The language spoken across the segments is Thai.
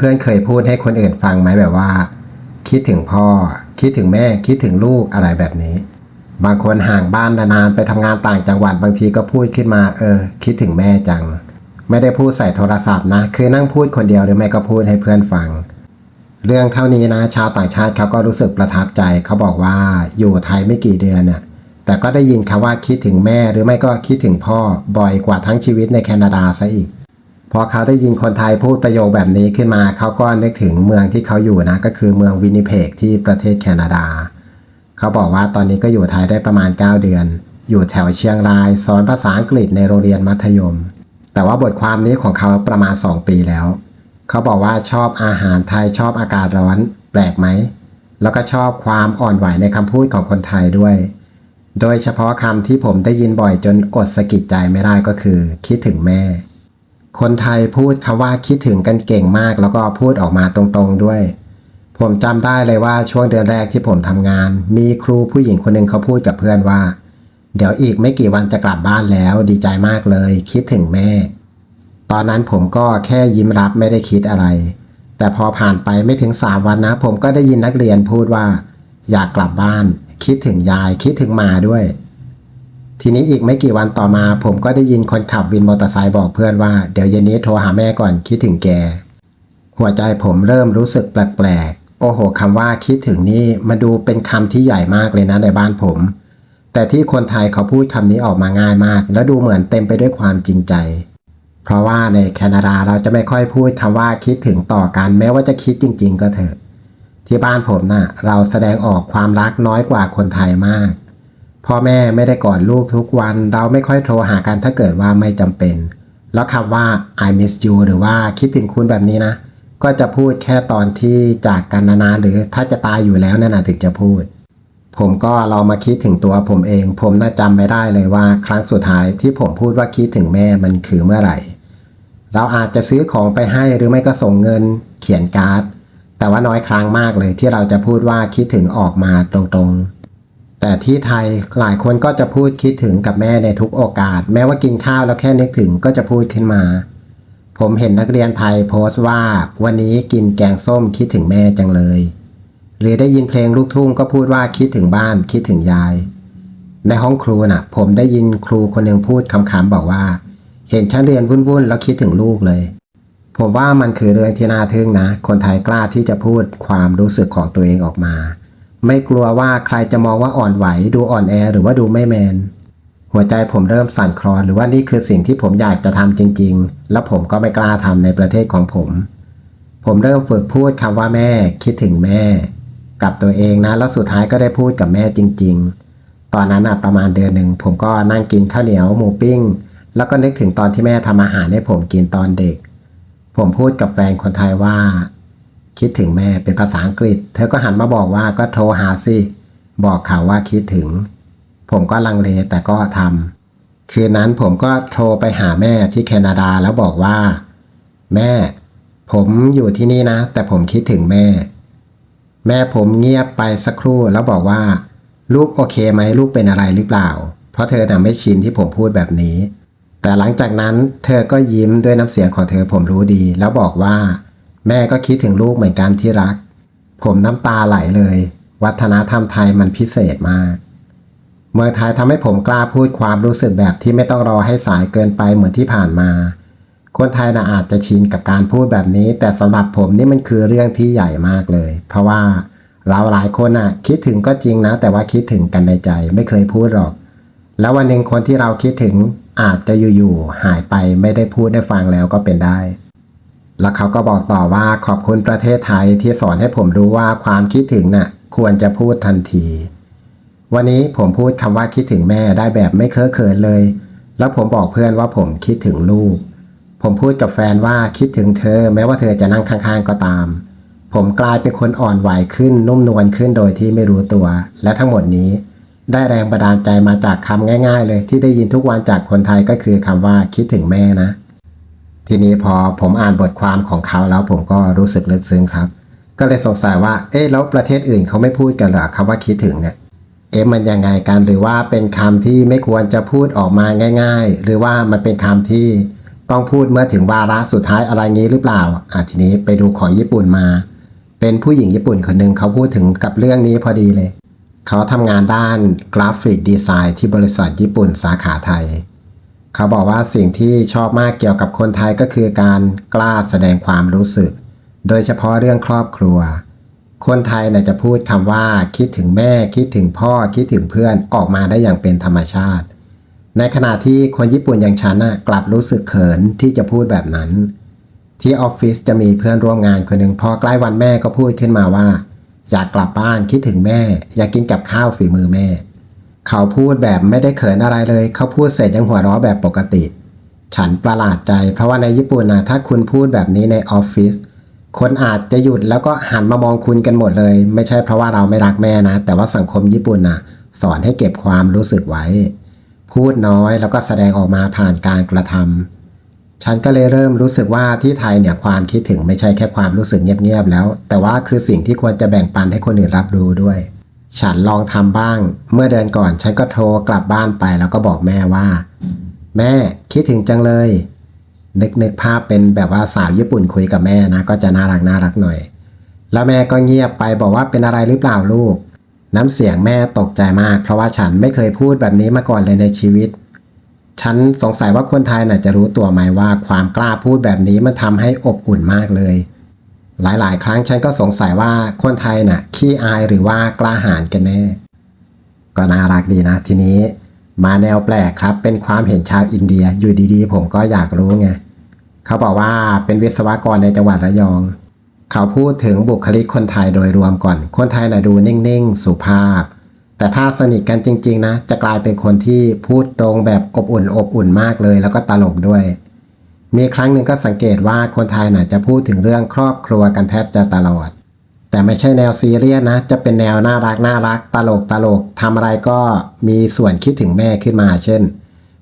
พื่อนๆเคยพูดให้คนอื่นฟังไหมแบบว่า คิดถึงพ่อ คิดถึงแม่ คิดถึงลูกอะไรแบบนี้ บางคนห่างบ้านนานๆไปทำงานต่างจังหวัดบางทีก็พูดขึ้นมา เออ คิดถึงแม่จัง ไม่ได้พูดใส่โทรศัพท์นะ คือนั่งพูดคนเดียวหรือไม่ก็พูดให้เพื่อนฟัง เรื่องเท่านี้นะ ชาวต่างชาติเขาก็รู้สึกประทับใจ เขาบอกว่าอยู่ไทยไม่กี่เดือนน่ะแต่ก็ได้ยินคำว่าคิดถึงแม่หรือไม่ก็คิดถึงพ่อบ่อยกว่าทั้งชีวิตในแคนาดาซะอีก พอเขาได้ยินคนไทยพูดประโยคแบบนี้ขึ้นมา เขาก็นึกถึงเมืองที่เขาอยู่นะ ก็คือเมืองวินิเพกที่ประเทศแคนาดา เขาบอกว่าตอนนี้ก็อยู่ไทยได้ประมาณ 9 เดือน อยู่แถวเชียงราย สอนภาษาอังกฤษในโรงเรียนมัธยม แต่ว่าบทความนี้ของเขาประมาณ 2 ปีแล้ว เขาบอกว่าชอบอาหารไทยชอบอากาศร้อน แปลกไหม แล้วก็ชอบความอ่อนไหวในคำพูดของคนไทยด้วย โดยเฉพาะคำที่ผมได้ยินบ่อยจนอดสะกิดใจไม่ได้ก็คือ คิดถึงแม่ คนไทยพูดคำว่าคิดถึงกันเก่งมาก แล้วก็พูดออกมาตรงๆด้วย ผมจำได้เลยว่าช่วงเดือนแรกที่ผมทำงาน มีครูผู้หญิงคนหนึ่งเขาพูดกับเพื่อนว่า เดี๋ยวอีกไม่กี่วันจะกลับบ้านแล้ว ดีใจมากเลย คิดถึงแม่ ตอนนั้นผมก็แค่ยิ้มรับไม่ได้คิดอะไร แต่พอผ่านไปไม่ถึงสามวันนะ ผมก็ได้ยินนักเรียนพูดว่า อยากกลับบ้าน คิดถึงยายคิดถึงมาด้วย ทีนี้อีกไม่กี่วันต่อมา ผมก็ได้ยินคนขับวินมอเตอร์ไซค์บอกเพื่อนว่าเดี๋ยวเย็นนี้โทรหาแม่ก่อนคิดถึงแก หัวใจผมเริ่มรู้สึกแปลกๆ โอ้โหคำว่าคิดถึงนี่มาดูเป็นคำที่ใหญ่มากเลยนะในบ้านผม แต่ที่คนไทยเขาพูดคำนี้ออกมาง่ายมาก และดูเหมือนเต็มไปด้วยความจริงใจ เพราะว่าในแคนาดาเราจะไม่ค่อยพูดคำว่าคิดถึงต่อกัน แม้ว่าจะคิดจริง ๆ ก็เถอะ ที่บ้านผมน่ะเราแสดงออกความรักน้อยกว่าคนไทยมาก พ่อแม่ไม่ได้กอดลูกทุกวัน เราไม่ค่อยโทรหากันถ้าเกิดว่าไม่จำเป็น แล้วคำว่า I miss you หรือว่าคิดถึงคุณแบบนี้นะ ก็จะพูดแค่ตอนที่จากกันนานๆหรือถ้าจะตายอยู่แล้วนั่นนะถึงจะพูด ผมก็ลองมาคิดถึงตัวผมเอง ผมน่าจำไม่ได้เลยว่า ครั้งสุดท้ายที่ผมพูดว่าคิดถึงแม่มันคือเมื่อไหร่ เราอาจจะซื้อของไปให้หรือไม่ก็ส่งเงิน เขียนการ์ดแต่ว่าน้อยครั้งมากเลยที่เราจะพูดว่าคิดถึงออกมาตรงๆ แต่ที่ไทยหลายคนก็จะพูดคิดถึงกับแม่ในทุกโอกาส แม้ว่ากินข้าวแล้วแค่นึกถึงก็จะพูดขึ้นมา ผมเห็นนักเรียนไทยโพสต์ว่า วันนี้กินแกงส้มคิดถึงแม่จังเลย หรือได้ยินเพลงลูกทุ่งก็พูดว่าคิดถึงบ้านคิดถึงยาย ในห้องครูน่ะ ผมได้ยินครูคนหนึ่งพูดคำๆบอกว่า เห็นฉันเรียนวุ่นๆแล้วคิดถึงลูกเลย ผมว่ามันคือเรื่องที่น่าทึ่งนะ คนไทยกล้าที่จะพูดความรู้สึกของตัวเองออกมา ไม่กลัวว่าใครจะมองว่าอ่อนไหว ดูอ่อนแอหรือว่าดูไม่แมน หัวใจผมเริ่มสั่นคลอน หรือว่านี่คือสิ่งที่ผมอยากจะทำจริง ๆ แล้วผมก็ไม่กล้าทำในประเทศของผม ผมเริ่มฝึกพูดคำว่าแม่ คิดถึงแม่ กับตัวเองนะแล้วสุดท้ายก็ได้พูดกับแม่จริง ๆ ตอนนั้นอะประมาณเดือนหนึ่งผมก็นั่งกินข้าวเหนียวหมูปิ้ง แล้วก็นึกถึงตอนที่แม่ทำอาหารให้ผมกินตอนเด็ก ผมพูดกับแฟนคนไทยว่า คิดถึงแม่เป็นภาษาอังกฤษ เธอก็หันมาบอกว่าก็โทรหาสิ บอกเขาว่าคิดถึง ผมก็ลังเลแต่ก็ทำคืนนั้นผมก็โทรไปหาแม่ที่แคนาดาแล้วบอกว่า แม่ ผมอยู่ที่นี่นะ แต่ผมคิดถึงแม่ แม่ผมเงียบไปสักครู่แล้วบอกว่า ลูกโอเคไหมลูกเป็นอะไรหรือเปล่า เพราะเธอน่ะไม่ชินที่ผมพูดแบบนี้ แต่หลังจากนั้นเธอก็ยิ้มด้วยน้ำเสียงของเธอผมรู้ดี แล้วบอกว่า แม่ก็คิดถึงลูกเหมือนกันที่รัก ผมน้ำตาไหลเลย วัฒนธรรมไทยมันพิเศษมาก เมืองไทยทำให้ผมกล้าพูดความรู้สึกแบบที่ไม่ต้องรอให้สายเกินไปเหมือนที่ผ่านมา คนไทยน่ะอาจจะชินกับการพูดแบบนี้ แต่สำหรับผมนี่มันคือเรื่องที่ใหญ่มากเลย เพราะว่าเราหลายคนน่ะ คิดถึงก็จริงนะ แต่ว่าคิดถึงกันในใจไม่เคยพูดหรอก แล้ววันหนึ่งคนที่เราคิดถึงอาจจะอยู่ๆหายไปไม่ได้พูดได้ฟังแล้วก็เป็นได้ แล้วเขาก็บอกต่อว่าขอบคุณประเทศไทยที่สอนให้ผมรู้ว่าความคิดถึงน่ะควรจะพูดทันที วันนี้ผมพูดคำว่าคิดถึงแม่ได้แบบไม่เคอะเขินเลย แล้วผมบอกเพื่อนว่าผมคิดถึงลูก ผมพูดกับแฟนว่าคิดถึงเธอ แม้ว่าเธอจะนั่งข้างๆก็ตาม ผมกลายเป็นคนอ่อนไหวขึ้นนุ่มนวลขึ้นโดยที่ไม่รู้ตัว และทั้งหมดนี้ ได้แรงบันดาลใจมาจากคำง่าย ๆ เลยที่ได้ยินทุกวันจากคนไทยก็คือคำว่าคิดถึงแม่นะ ทีนี้พอผมอ่านบทความของเขาแล้วผมก็รู้สึกลึกซึ้งครับ ก็เลยสงสัยว่า เอ๊ะแล้วประเทศอื่นเขาไม่พูดกันเหรอคำว่าคิดถึงเนี่ย เอ๊ะมันยังไงกันหรือว่าเป็นคำที่ไม่ควรจะพูดออกมาง่าย ๆ หรือว่ามันเป็นคำที่ต้องพูดเมื่อถึงวาระสุดท้ายอะไรงี้หรือเปล่าอะทีนี้ไปดูของญี่ปุ่นมา เป็นผู้หญิงญี่ปุ่นคนหนึ่งเขาพูดถึงกับเรื่องนี้พอดีเลย เขาทำงานด้านกราฟิกดีไซน์ที่บริษัทญี่ปุ่นสาขาไทย เขาบอกว่าสิ่งที่ชอบมากเกี่ยวกับคนไทยก็คือการกล้าแสดงความรู้สึก โดยเฉพาะเรื่องครอบครัว คนไทยเนี่ยจะพูดคำว่าคิดถึงแม่ คิดถึงพ่อคิดถึงเพื่อนออกมาได้อย่างเป็นธรรมชาติ ในขณะที่คนญี่ปุ่นอย่างฉันน่ะกลับรู้สึกเขินที่จะพูดแบบนั้น ที่ออฟฟิศจะมีเพื่อนร่วมงานคนหนึ่งพอใกล้วันแม่ก็พูดขึ้นมาว่า อยากกลับบ้านคิดถึงแม่ อยากกินกับข้าวฝีมือแม่ เขาพูดแบบไม่ได้เขินอะไรเลย เขาพูดเสร็จยังหัวเราะแบบปกติ ฉันประหลาดใจ เพราะว่าในญี่ปุ่นนะถ้าคุณพูดแบบนี้ในออฟฟิศคนอาจจะหยุดแล้วก็หันมามองคุณกันหมดเลย ไม่ใช่เพราะว่าเราไม่รักแม่นะ แต่ว่าสังคมญี่ปุ่นนะสอนให้เก็บความรู้สึกไว้ พูดน้อยแล้วก็แสดงออกมาผ่านการกระทำฉันก็เลยเริ่มรู้สึกว่าที่ไทยเนี่ยความคิดถึงไม่ใช่แค่ความรู้สึกเงียบๆแล้ว แต่ว่าคือสิ่งที่ควรจะแบ่งปันให้คนอื่นรับรู้ด้วย ฉันลองทำบ้าง เมื่อเดือนก่อนฉันก็โทรกลับบ้านไปแล้วก็บอกแม่ว่า แม่คิดถึงจังเลย นึกนึกภาพเป็นแบบว่าสาวญี่ปุ่นคุยกับแม่นะ ก็จะน่ารักน่ารักหน่อย แล้วแม่ก็เงียบไปบอกว่าเป็นอะไรหรือเปล่าลูก น้ำเสียงแม่ตกใจมาก เพราะว่าฉันไม่เคยพูดแบบนี้มาก่อนเลยในชีวิต ฉันสงสัยว่าคนไทยน่ะจะรู้ตัวไหมว่าความกล้าพูดแบบนี้มันทำให้อบอุ่นมากเลย หลายๆ ครั้งฉันก็สงสัยว่าคนไทยน่ะขี้อายหรือว่ากล้าหาญกันแน่ ก็น่ารักดีนะทีนี้ มาแนวแปลกครับเป็นความเห็นชาวอินเดียอยู่ดีๆ ผมก็อยากรู้ไงเขาบอกว่าเป็นวิศวกรในจังหวัดระยอง เขาพูดถึงบุคลิกคนไทยโดยรวมก่อน คนไทยน่ะดูนิ่งๆ สุภาพ แต่ถ้าสนิทกันจริง ๆ นะ จะกลายเป็นคนที่พูดตรงแบบอบอุ่นอบอุ่นมากเลย แล้วก็ตลกด้วย มีครั้งหนึ่งก็สังเกตว่าคนไทยน่ะจะพูดถึงเรื่องครอบครัวกันแทบจะตลอด แต่ไม่ใช่แนวซีเรียสนะ จะเป็นแนวน่ารักน่ารัก ตลกตลกทำอะไรก็มีส่วนคิดถึงแม่ขึ้นมา เช่น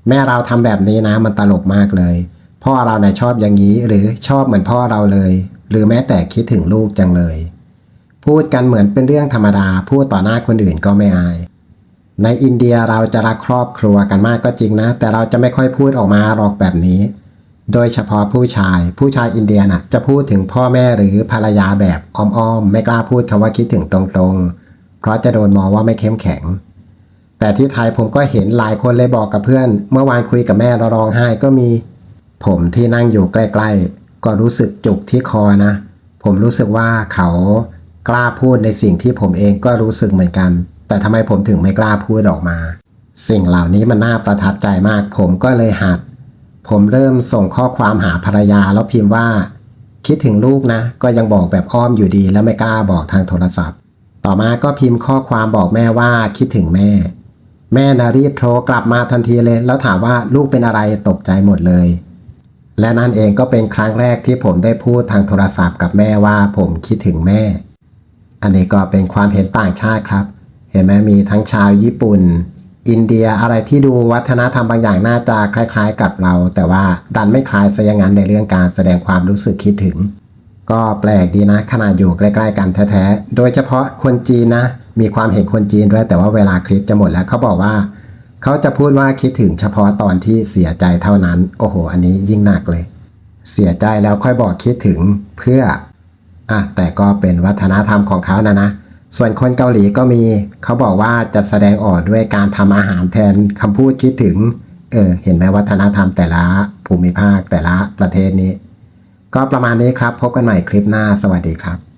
แม่เราทำแบบนี้นะมันตลกมากเลย พ่อเราเนี่ยชอบอย่างนี้ หรือชอบเหมือนพ่อเราเลย หรือแม้แต่คิดถึงลูกจังเลย พูดกันเหมือนเป็นเรื่องธรรมดา พูดต่อหน้าคนอื่นก็ไม่อายในอินเดียเราจะรักครอบครัวกันมากก็จริงนะ แต่เราจะไม่ค่อยพูดออกมาหรอกแบบนี้ โดยเฉพาะผู้ชาย ผู้ชายอินเดียน่ะจะพูดถึงพ่อแม่หรือภรรยาแบบอ้อมๆ ไม่กล้าพูดคำว่าคิดถึงตรงๆ เพราะจะโดนมองว่าไม่เข้มแข็ง แต่ที่ไทยผมก็เห็นหลายคนเลยบอกกับเพื่อน เมื่อวานคุยกับแม่เราร้องไห้ก็มี ผมที่นั่งอยู่ใกล้ๆ ก็รู้สึกจุกที่คอนะ ผมรู้สึกว่าเขากล้าพูดในสิ่งที่ผมเองก็รู้สึกเหมือนกัน แต่ทำไมผมถึงไม่กล้าพูดออกมา สิ่งเหล่านี้มันน่าประทับใจมาก ผมก็เลยหัด ผมเริ่มส่งข้อความหาภรรยาแล้วพิมพ์ว่า คิดถึงลูกนะ ก็ยังบอกแบบอ้อมอยู่ดี แล้วไม่กล้าบอกทางโทรศัพท์ ต่อมาก็พิมพ์ข้อความบอกแม่ว่าคิดถึงแม่ แม่นารีบโทรกลับมาทันทีเลย แล้วถามว่าลูกเป็นอะไรตกใจหมดเลย และนั่นเองก็เป็นครั้งแรกที่ผมได้พูดทางโทรศัพท์กับแม่ว่าผมคิดถึงแม่ อันนี้ก็เป็นความเห็นต่างชาติครับ เห็นไหมมีทั้งชาวญี่ปุ่น อินเดียอะไรที่ดูวัฒนธรรมบางอย่างน่าจะคล้าย ๆ กับเรา แต่ว่าดันไม่คล้ายซะอย่างนั้นในเรื่องการแสดงความรู้สึกคิดถึง ก็แปลกดีนะขนาดอยู่ใกล้ๆกันแท้ๆ โดยเฉพาะคนจีนนะ มีความเห็นคนจีนด้วย แต่ว่าเวลาคลิปจะหมดแล้วเขาบอกว่า เขาจะพูดว่าคิดถึงเฉพาะตอนที่เสียใจเท่านั้น โอ้โห อันนี้ยิ่งหนักเลย เสียใจแล้วค่อยบอกคิดถึงเพื่ออะแต่ก็เป็นวัฒนธรรมของเขานะนะ ส่วนคนเกาหลีก็มี เขาบอกว่าจะแสดงออกด้วยการทำอาหารแทนคำพูดคิดถึง เออ เห็นไหมวัฒนธรรมแต่ละภูมิภาคแต่ละประเทศนี้ ก็ประมาณนี้ครับ พบกันใหม่คลิปหน้า สวัสดีครับ